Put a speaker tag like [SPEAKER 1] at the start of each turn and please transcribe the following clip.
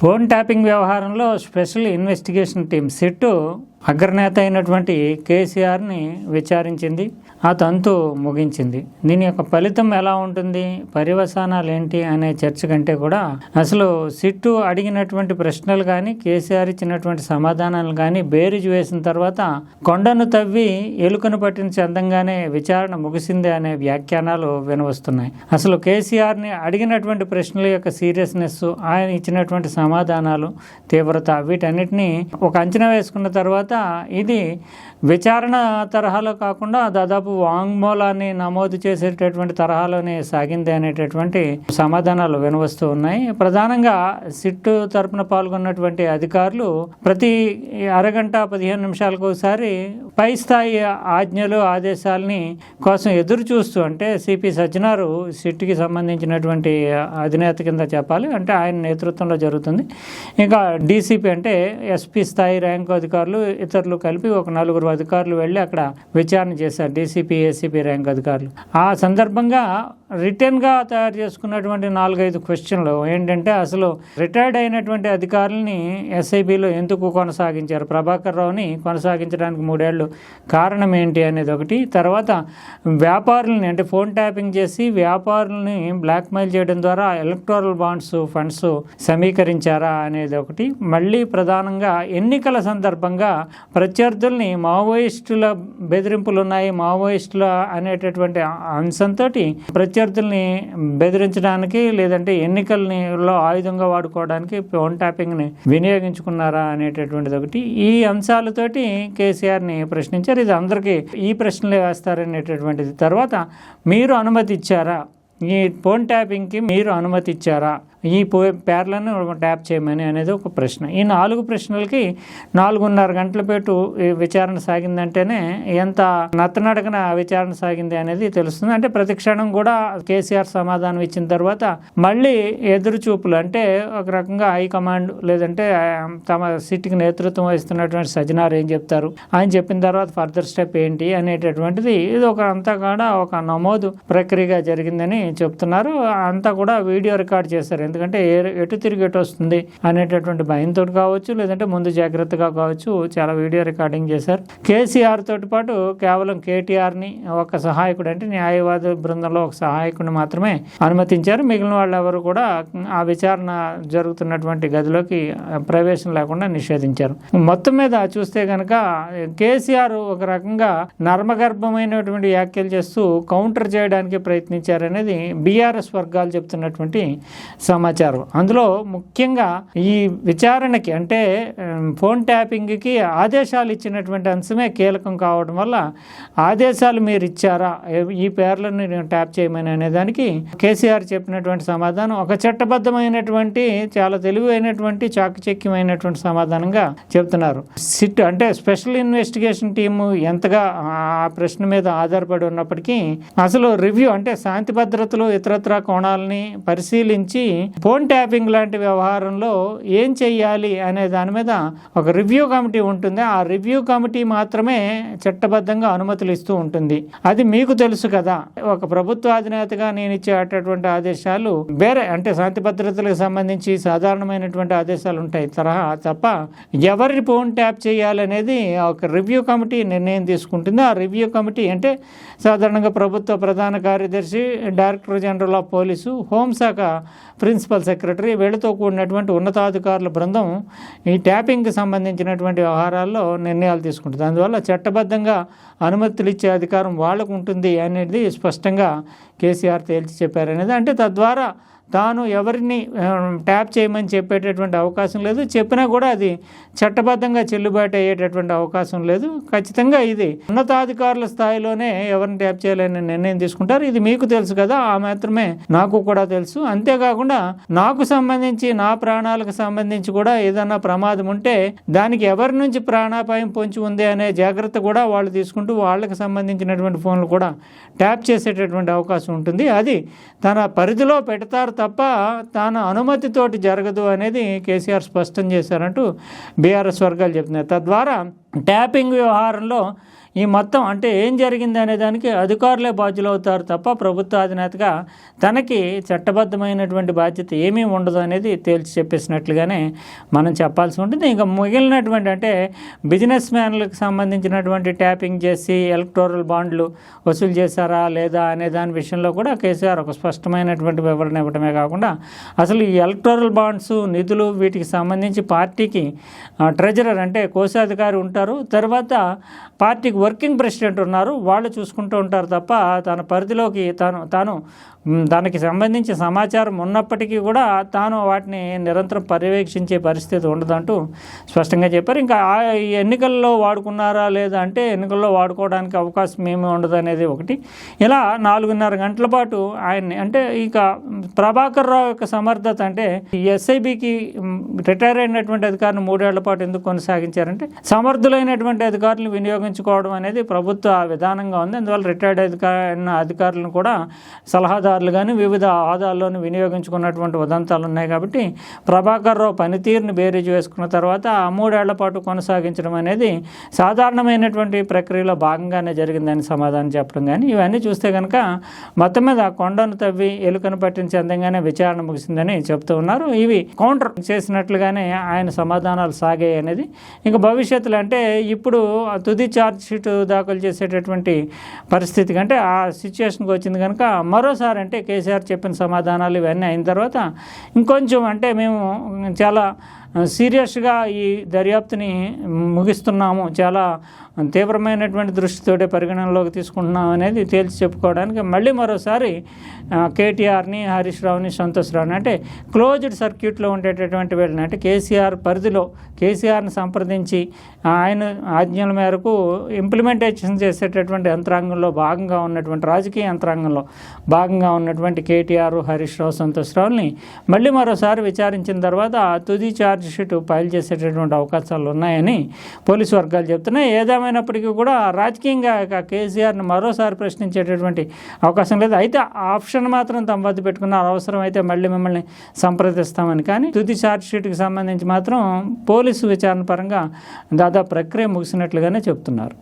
[SPEAKER 1] Phone tapping వ్యవహారంలో special investigation team సెట్టు అగ్రనేత అయినటువంటి కేసీఆర్ని విచారించింది ఆ తంతు ముగించింది. దీని యొక్క ఫలితం ఎలా ఉంటుంది? పర్యవసానాలు ఏంటి? అనే చర్చ కంటే కూడా అసలు సిట్టు అడిగినటువంటి ప్రశ్నలు కానీ కేసీఆర్ ఇచ్చినటువంటి సమాధానాలు కానీ బేరీజు వేసిన తర్వాత కొండను తవ్వి ఎలుకను పట్టిన చందంగానే విచారణ ముగిసింది అనే వ్యాఖ్యానాలు వినవస్తున్నాయి. అసలు కేసీఆర్ని అడిగినటువంటి ప్రశ్నల యొక్క సీరియస్నెస్ ఆయన ఇచ్చినటువంటి సమాధానాలు తీవ్రత వీటన్నిటిని ఒక అంచనా వేసుకున్న తర్వాత ఇది విచారణ తరహాలో కాకుండా దాదాపు వాంగ్మూలాన్ని నమోదు చేసేటటువంటి తరహాలోనే సాగింది అనేటటువంటి సమాధానాలు వినవస్తూ ఉన్నాయి. ప్రధానంగా సిట్టు తరపున పాల్గొన్నటువంటి అధికారులు ప్రతి అరగంట పదిహేను నిమిషాలకు ఒకసారి పై స్థాయి ఆజ్ఞలు ఆదేశాలని కోసం ఎదురు చూస్తూ అంటే సిపి సజ్జనారు సిట్కి సంబంధించినటువంటి అధినేత కింద చెప్పాలి. అంటే ఆయన నేతృత్వంలో జరుగుతుంది. ఇంకా డీసీపీ అంటే ఎస్పీ స్థాయి ర్యాంకు అధికారులు ఇతరులు కలిపి ఒక నలుగురు అధికారులు వెళ్ళి అక్కడ విచారణ చేశారు. డీసీపీ ఏసీపీ ర్యాంక్ అధికారులు. ఆ సందర్భంగా రిటర్న్గా తయారు చేసుకున్నటువంటి నాలుగైదు క్వశ్చన్లు ఏంటంటే అసలు రిటైర్డ్ అయినటువంటి అధికారులని ఎస్ఐబిలో ఎందుకు కొనసాగించారు? ప్రభాకర్ రావుని కొనసాగించడానికి మూడేళ్ళు కారణం ఏంటి అనేది ఒకటి. తర్వాత వ్యాపారులని అంటే ఫోన్ ట్యాపింగ్ చేసి వ్యాపారులని బ్లాక్మెయిల్ చేయడం ద్వారా ఎలక్టోరల్ బాండ్స్ ఫండ్స్ సమీకరించారా అనేది ఒకటి. మళ్ళీ ప్రధానంగా ఎన్నికల సందర్భంగా ప్రత్యర్థుల్ని మావోయిస్టుల బెదిరింపులు ఉన్నాయి మావోయిస్టుల అనేటటువంటి అంశంతో ప్రత్యర్థుల్ని బెదిరించడానికి లేదంటే ఎన్నికల్ని లో ఆయుధంగా వాడుకోవడానికి ఫోన్ ట్యాపింగ్ని వినియోగించుకున్నారా అనేటటువంటిది ఒకటి. ఈ అంశాలతోటి కేసీఆర్ని ప్రశ్నించారు. ఇది అందరికీ ఈ ప్రశ్నలే వేస్తారనేటటువంటిది. తర్వాత మీరు అనుమతి ఇచ్చారా ఈ ఫోన్ ట్యాపింగ్కి మీరు అనుమతి ఇచ్చారా ఈ పేర్లను ట్యాప్ చేయమని అనేది ఒక ప్రశ్న. ఈ నాలుగు ప్రశ్నలకి నాలుగున్నర గంటల పాటు ఈ విచారణ సాగిందంటేనే ఎంత నత్తనడకన విచారణ సాగింది అనేది తెలుస్తుంది. అంటే ప్రతి క్షణం కూడా కేసీఆర్ సమాధానం ఇచ్చిన తర్వాత మళ్ళీ ఎదురు చూపులు అంటే ఒక రకంగా హైకమాండ్ లేదంటే తమ సిట్కి నేతృత్వం వహిస్తున్నటువంటి సజ్జనార్ ఏం చెప్తారు? ఆయన చెప్పిన తర్వాత ఫర్దర్ స్టెప్ ఏంటి అనేటటువంటిది ఇది ఒక అంతా కూడా ఒక నమోదు ప్రక్రియగా జరిగిందని చెప్తున్నారు. అంతా కూడా వీడియో రికార్డ్ చేశారు. ఎందుకంటే ఎటు తిరిగి ఎటు వస్తుంది అనేటటువంటి భయంతో కావచ్చు లేదంటే ముందు జాగ్రత్తగా కావచ్చు చాలా వీడియో రికార్డింగ్ చేశారు. కేసీఆర్ తోటి పాటు కేవలం కేటీఆర్ని ఒక సహాయకుడు అంటే న్యాయవాద బృందంలో ఒక సహాయకుడిని మాత్రమే అనుమతించారు. మిగిలిన వాళ్ళు ఎవరు కూడా ఆ విచారణ జరుగుతున్నటువంటి గదిలోకి ప్రవేశం లేకుండా నిషేధించారు. మొత్తం మీద చూస్తే కనుక కేసీఆర్ ఒక రకంగా నర్మగర్భమైనటువంటి వ్యాఖ్యలు చేస్తూ కౌంటర్ చేయడానికి ప్రయత్నించారనేది బీఆర్ఎస్ వర్గాలు చెప్తున్నటువంటి సమాచారం. అందులో ముఖ్యంగా ఈ విచారణకి అంటే ఫోన్ ట్యాపింగ్కి ఆదేశాలు ఇచ్చినటువంటి అంశమే కీలకం కావడం వల్ల ఆదేశాలు మీరు ఇచ్చారా? ఈ పేర్లను నేను ట్యాప్ చేయమని అనేదానికి కేసీఆర్ చెప్పినటువంటి సమాధానం ఒక చట్టబద్ధమైనటువంటి చాలా తెలివైనటువంటి చాకచక్యమైనటువంటి సమాధానంగా చెప్తున్నారు సిట్ అంటే స్పెషల్ ఇన్వెస్టిగేషన్ టీము ఎంతగా ఆ ప్రశ్న మీద ఆధారపడి ఉన్నప్పటికీ అసలు రివ్యూ అంటే శాంతి భద్రతలు ఇతరత్ర కోణాలని పరిశీలించి ఫోన్ ట్యాపింగ్ లాంటి వ్యవహారంలో ఏం చెయ్యాలి అనే దాని మీద ఒక రివ్యూ కమిటీ ఉంటుంది. ఆ రివ్యూ కమిటీ మాత్రమే చట్టబద్ధంగా అనుమతులు ఇస్తూ ఉంటుంది. అది మీకు తెలుసు కదా. ఒక ప్రభుత్వ అధినేతగా నేను ఇచ్చేటటువంటి ఆదేశాలు వేరే అంటే శాంతి భద్రతలకు సంబంధించి సాధారణమైనటువంటి ఆదేశాలు ఉంటాయి తరహా. తప్ప ఎవరి ఫోన్ ట్యాప్ చేయాలనేది ఒక రివ్యూ కమిటీ నిర్ణయం తీసుకుంటుంది. ఆ రివ్యూ కమిటీ అంటే సాధారణంగా ప్రభుత్వ ప్రధాన కార్యదర్శి డైరెక్టర్ జనరల్ ఆఫ్ పోలీసు హోంశాఖ ప్రిన్సిపల్ సెక్రటరీ వీళ్ళతో కూడినటువంటి ఉన్నతాధికారుల బృందం ఈ ట్యాపింగ్కి సంబంధించినటువంటి వ్యవహారాల్లో నిర్ణయాలు తీసుకుంటుంది. అందువల్ల చట్టబద్ధంగా అనుమతులు ఇచ్చే అధికారం వాళ్ళకు ఉంటుంది అనేది స్పష్టంగా కేసీఆర్ తేల్చి చెప్పారనేది. అంటే తద్వారా తాను ఎవరిని ట్యాప్ చేయమని చెప్పేటటువంటి అవకాశం లేదు. చెప్పినా కూడా అది చట్టబద్ధంగా చెల్లుబాటు అయ్యేటటువంటి అవకాశం లేదు. ఖచ్చితంగా ఇది ఉన్నతాధికారుల స్థాయిలోనే ఎవరిని ట్యాప్ చేయాలని నిర్ణయం తీసుకుంటారు. ఇది మీకు తెలుసు కదా ఆ మాత్రమే నాకు కూడా తెలుసు. అంతేకాకుండా నాకు సంబంధించి నా ప్రాణాలకు సంబంధించి కూడా ఏదన్నా ప్రమాదం ఉంటే దానికి ఎవరి నుంచి ప్రాణాపాయం పొంచి ఉంది అనే జాగ్రత్త కూడా వాళ్ళు తీసుకుంటూ వాళ్ళకి సంబంధించినటువంటి ఫోన్లు కూడా ట్యాప్ చేసేటటువంటి అవకాశం ఉంటుంది. అది తన పరిధిలో పెడతారు తప్ప తన అనుమతితోటి జరగదు అనేది కేసీఆర్ స్పష్టం చేశారంటూ బీఆర్ఎస్ వర్గాలు చెప్తున్నాయి. తద్వారా ట్యాపింగ్ వ్యవహారంలో ఈ మొత్తం అంటే ఏం జరిగింది అనే దానికి అధికారులే బాధ్యులు అవుతారు తప్ప ప్రభుత్వ అధినేతగా తనకి చట్టబద్ధమైనటువంటి బాధ్యత ఏమీ ఉండదు అనేది తేల్చి చెప్పేసినట్లుగానే మనం చెప్పాల్సి ఉంటుంది. ఇంకా మిగిలినటువంటి అంటే బిజినెస్ మ్యాన్లకు సంబంధించినటువంటి ట్యాపింగ్ చేసి ఎలక్టోరల్ బాండ్లు వసూలు చేశారా లేదా అనే దాని విషయంలో కూడా కేసీఆర్ ఒక స్పష్టమైనటువంటి వివరణ ఇవ్వడమే కాకుండా అసలు ఈ ఎలక్టోరల్ బాండ్స్ నిధులు వీటికి సంబంధించి పార్టీకి ట్రెజరర్ అంటే కోశాధికారి ఉంటారు. తర్వాత పార్టీకి వర్కింగ్ ప్రెసిడెంట్ ఉన్నారు. వాళ్ళు చూసుకుంటూ ఉంటారు తప్ప తన పరిధిలోకి తాను తాను దానికి సంబంధించి సమాచారం ఉన్నప్పటికీ కూడా తాను వాటిని నిరంతరం పర్యవేక్షించే పరిస్థితి ఉండదంటూ స్పష్టంగా చెప్పారు. ఇంకా ఆ ఈ ఎన్నికల్లో వాడుకున్నారా లేదా అంటే ఎన్నికల్లో వాడుకోవడానికి అవకాశం ఏమీ ఉండదు అనేది ఒకటి. ఇలా నాలుగున్నర గంటల పాటు ఆయన్ని అంటే ఇక ప్రభాకర్ రావు యొక్క సమర్థత అంటే ఎస్ఐబికి రిటైర్ అయినటువంటి అధికారులు మూడేళ్ళ పాటు ఎందుకు కొనసాగించారంటే సమర్థులైనటువంటి అధికారులు వినియోగించుకోవడం అనేది ప్రభుత్వ విధానంగా ఉంది. అందువల్ల రిటైర్డ్ అధికారి అధికారులను కూడా సలహాదారులు కానీ వివిధ హోదాల్లోనూ వినియోగించుకున్నటువంటి ఉదంతాలు ఉన్నాయి కాబట్టి ప్రభాకర్ రావు పనితీరుని బేరీజు వేసుకున్న తర్వాత ఆ మూడేళ్ళ పాటు కొనసాగించడం అనేది సాధారణమైనటువంటి ప్రక్రియలో భాగంగానే జరిగిందని సమాధానం చెప్పడం కానీ ఇవన్నీ చూస్తే కనుక మొత్తం మీద కొండను తవ్వి ఎలుకను పట్టించి అందంగానే విచారణ ముగిసిందని చెప్తూ ఉన్నారు. ఇవి కౌంటర్ చేసినట్లుగానే ఆయన సమాధానాలు సాగాయి అనేది. ఇంకా భవిష్యత్తులో అంటే ఇప్పుడు తుది ఛార్జ్ షీట్ దాఖలు చేసేటటువంటి పరిస్థితి. కంటే ఆ సిచ్యువేషన్కి వచ్చింది కనుక మరోసారి అంటే కేసీఆర్ చెప్పిన సమాధానాలు ఇవన్నీ అయిన తర్వాత ఇంకొంచెం అంటే మేము చాలా సీరియస్గా ఈ దర్యాప్తుని ముగిస్తున్నాము. చాలా తీవ్రమైనటువంటి దృష్టితోటే పరిగణనలోకి తీసుకుంటున్నాం అనేది తేల్చి చెప్పుకోవడానికి మళ్ళీ మరోసారి కేటీఆర్ని హరీష్ రావుని సంతోష్ రావుని అంటే క్లోజ్డ్ సర్క్యూట్లో ఉండేటటువంటి వీళ్ళని అంటే కేసీఆర్ పరిధిలో కేసీఆర్ని సంప్రదించి ఆయన ఆజ్ఞల మేరకు ఇంప్లిమెంటేషన్ చేసేటటువంటి యంత్రాంగంలో భాగంగా ఉన్నటువంటి రాజకీయ యంత్రాంగంలో భాగంగా ఉన్నటువంటి కేటీఆర్ హరీష్ రావు సంతోష్ రావుని మళ్ళీ మరోసారి విచారించిన తర్వాత తుది చార్జ్ ఛార్జ్షీట్ ఫైల్ చేసేటటువంటి అవకాశాలు ఉన్నాయని పోలీసు వర్గాలు చెప్తున్నాయి. ఏదేమైనప్పటికీ కూడా రాజకీయంగా కేసీఆర్ని మరోసారి ప్రశ్నించేటటువంటి అవకాశం లేదు. అయితే ఆప్షన్ మాత్రం తమ వద్ద పెట్టుకున్నారు అవసరం అయితే మళ్ళీ మిమ్మల్ని సంప్రదిస్తామని. కానీ తుది ఛార్జ్షీట్కి సంబంధించి మాత్రం పోలీసు విచారణ పరంగా దాదాపు ప్రక్రియ ముగిసినట్లుగానే చెప్తున్నారు.